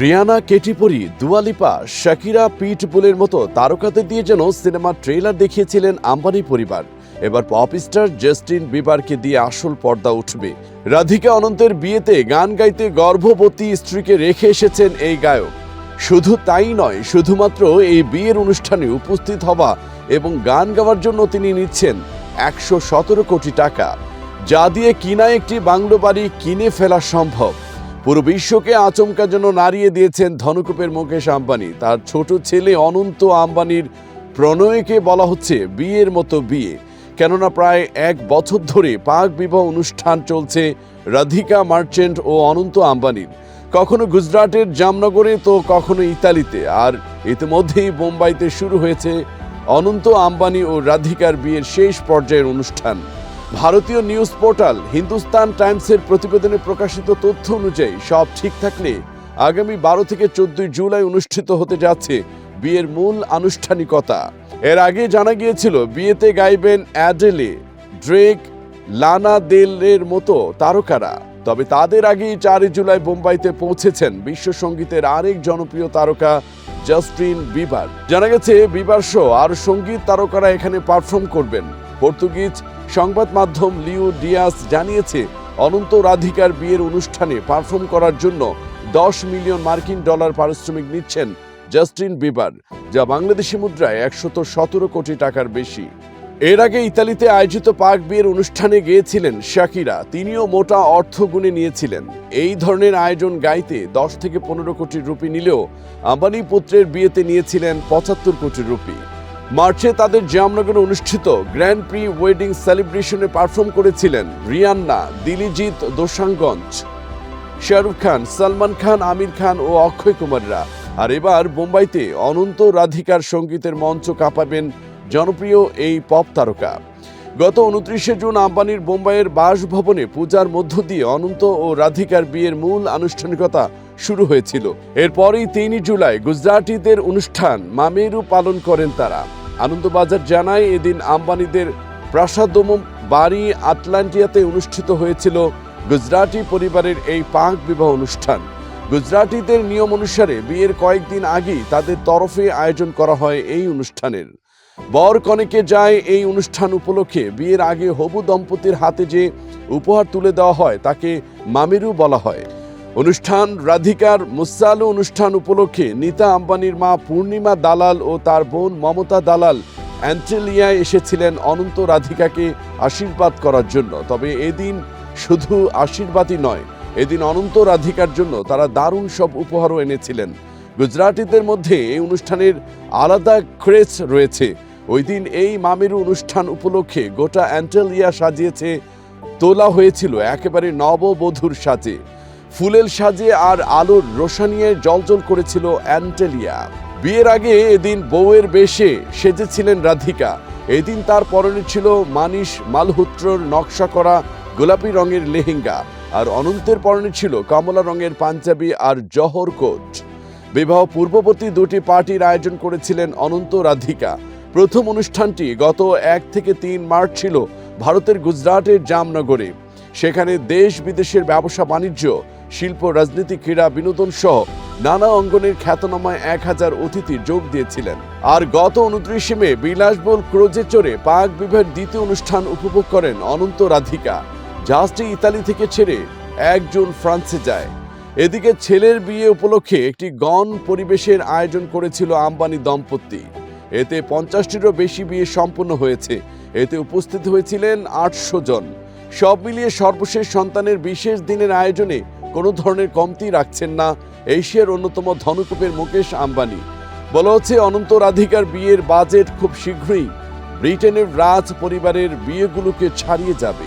Rihanna কেটিপরি দুয়ালিপা Shakira, পিট পিটবুলের মতো তারকাদের দিয়ে যেন সিনেমার ট্রেলার দেখিয়েছিলেন আম্বানি পরিবার। এবার পপ স্টার জাস্টিন বিবারকে দিয়ে আসল পর্দা উঠবে। রাধিকা অনন্তের বিয়েতে গান গাইতে গর্ভবতী স্ত্রীকে রেখে এসেছেন এই গায়ক। শুধু তাই নয়, শুধুমাত্র এই বিয়ের অনুষ্ঠানে উপস্থিত হওয়া এবং গান গাওয়ার জন্য তিনি নিচ্ছেন একশো সতেরো কোটি টাকা। যা দিয়ে কিনা একটি বাংলো বাড়ি কিনে ফেলা সম্ভব। পুরো বিশ্বকে আচমকা জন্য নাড়িয়ে দিয়েছেন ধনকুপের মুকেশ আম্বানি। তার ছোট ছেলে অনন্ত আম্বানির প্রণয়কে বলা হচ্ছে বিয়ের মতো বিয়ে। কেননা প্রায় এক বছর ধরে পাক বিবাহ অনুষ্ঠান চলছে রাধিকা মার্চেন্ট ও অনন্ত আম্বানির। কখনো গুজরাটের জামনগরে, তো কখনো ইতালিতে। আর ইতিমধ্যেই বোম্বাইতে শুরু হয়েছে অনন্ত আম্বানি ও রাধিকার বিয়ের শেষ পর্যায়ের অনুষ্ঠান। ভারতীয় নিউজ পোর্টাল হিন্দুস্তান টাইমসের প্রতিবেদনে প্রকাশিত তথ্য অনুযায়ী সব ঠিক থাকলে আগামী বারো থেকে চোদ্দই জুলাই অনুষ্ঠিত হতে যাচ্ছে বিয়ের মূল আনুষ্ঠানিকতা। এর আগে জানা গিয়েছিল, বিয়েতে গাইবেন অ্যাডেলে, ড্রেক, লানা দেলের মতো তারকারা। তবে তাদের আগেই চারই জুলাই বোম্বাইতে পৌঁছেছেন বিশ্ব সঙ্গীতের আরেক জনপ্রিয় তারকা জাস্টিন বিবার। জানা গেছে, বিবার শো আর সংগীত তারকারা এখানে পারফর্ম করবেন। পর্তুগিজ সংবাদ মাধ্যম লিও ডিয়াস জানিয়েছে, অনন্ত রাধিকার বিয়ের অনুষ্ঠানে পারফর্ম করার জন্য দশ মিলিয়ন মার্কিন ডলার পারিশ্রমিক নিচ্ছেন জাস্টিন বিবার, যা বাংলাদেশি মুদ্রায় একশত সতেরো কোটি টাকার বেশি। এর আগে ইতালিতে আয়োজিত পাক বিয়ের অনুষ্ঠানে গিয়েছিলেন শাকিরা, তিনিও মোটা অর্থ গুণে নিয়েছিলেন। এই ধরনের আয়োজন গাইতে দশ থেকে পনেরো কোটি রুপি নিলেও আম্বানি পুত্রের বিয়েতে নিয়েছিলেন পঁচাত্তর কোটি রুপি। মার্চে তাদের জামনগরে অনুষ্ঠিত গ্র্যান্ড প্রি ওয়েডিং সেলিব্রেশনে পারফর্ম করেছিলেন রিয়ান্না, দিলিজিৎ দোসাঙ্গঞ্জ, শাহরুখ খান, সালমান খান, আমির খান ও অক্ষয় কুমাররা। আর এবার বোম্বাইতে অনন্ত রাধিকার সঙ্গীতের মঞ্চ কাঁপাবেন জনপ্রিয় এই পপ তারকা। গত উনত্রিশে জুন আম্বানির বোম্বাইয়ের বাসভবনে পূজার মধ্য দিয়ে অনন্ত ও রাধিকার বিয়ের মূল আনুষ্ঠানিকতা শুরু হয়েছিল। এরপরই তিনই জুলাই গুজরাটিদের অনুষ্ঠান মামেরু পালন করেন তারা। আনন্দবাজার জানায়, এদিন আম্বানিদের প্রাসাদম বাড়ি আটলান্টিয়াতে অনুষ্ঠিত হয়েছিল গুজরাটি পরিবারের এই পাক বিবাহ অনুষ্ঠান। গুজরাটিদের নিয়ম অনুসারে বিয়ের কয়েকদিন আগেই তাদের তরফে আয়োজন করা হয় এই অনুষ্ঠানের। বর কনেকে যায় এই অনুষ্ঠান উপলক্ষে বিয়ের আগে হবু দম্পতির হাতে যে উপহার তুলে দেওয়া হয় তাকে মামেরু বলা হয়। অনুষ্ঠান রাধিকার মুসালু অনুষ্ঠান উপলক্ষে নিতা আম্বানির মা পূর্ণিমা দালাল ও তার বোন মমতা দালাল অ্যান্টেলিয়ায় এসেছিলেন অনন্ত রাধিকাকে আশীর্বাদ করার জন্য। তবে এদিন শুধু আশীর্বাদই নয়, এদিন অনন্ত রাধিকার জন্য তারা দারুণ সব উপহারও এনেছিলেন। গুজরাটিদের মধ্যে এই অনুষ্ঠানের আলাদা ক্রেজ রয়েছে। ওই দিন এই মামেরু অনুষ্ঠান উপলক্ষে গোটা অ্যান্টেলিয়া সাজিয়েছে, তোলা হয়েছিল একেবারে নববধূর সাজে। ফুলেল সাজে আর আলোর রোশানিয়ে জলজল করেছিল অ্যান্টেলিয়া। বিয়ের আগে এদিন বউয়ের বেশে সেজেছিলেন রাধিকা। এদিন তার পরনে ছিল মানিশ মালহোত্রর নকশা করা গোলাপি রঙের লেহেঙ্গা আর অনন্তের পরনে ছিল কমলা রঙের পাঞ্জাবি আর জহর কোট। বিবাহ পূর্ববর্তী দুটি পার্টির আয়োজন করেছিলেন অনন্ত রাধিকা। প্রথম অনুষ্ঠানটি গত এক থেকে তিন মার্চ ছিল ভারতের গুজরাটের জামনগরে। সেখানে দেশ বিদেশের ব্যবসা বাণিজ্য শিল্প, রাজনীতি, ক্রীড়া, বিনোদন সহ নানা অঙ্গনের খ্যাতনামায় এক হাজার অতিথি যোগ দিয়েছিলেন। আর গত উনত্রিশে মে বিলাসবহুল ক্রোজে চড়ে পাক বিবাহের দ্বিতীয় অনুষ্ঠান উপভোগ করেন অনন্ত রাধিকা জাহাজটি ইতালি থেকে ছেড়ে একজন ফ্রান্সে যায়। এদিকে ছেলের বিয়ে উপলক্ষে একটি গণ পরিবেশের আয়োজন করেছিল আম্বানি দম্পতি। এতে পঞ্চাশটিরও বেশি বিয়ে সম্পন্ন হয়েছে। এতে উপস্থিত হয়েছিলেন আটশো জন। সব মিলিয়ে সর্বশেষ সন্তানের বিশেষ দিনের আয়োজনে কোনো ধরনের কমতি রাখছেন না এশিয়ার অন্যতম ধনকূপের মুকেশ আম্বানি। বলা হচ্ছে অনন্ত রাধিকার বিয়ের বাজেট খুব শীঘ্রই ব্রিটেনের রাজ পরিবারের বিয়েগুলোকে ছাড়িয়ে যাবে।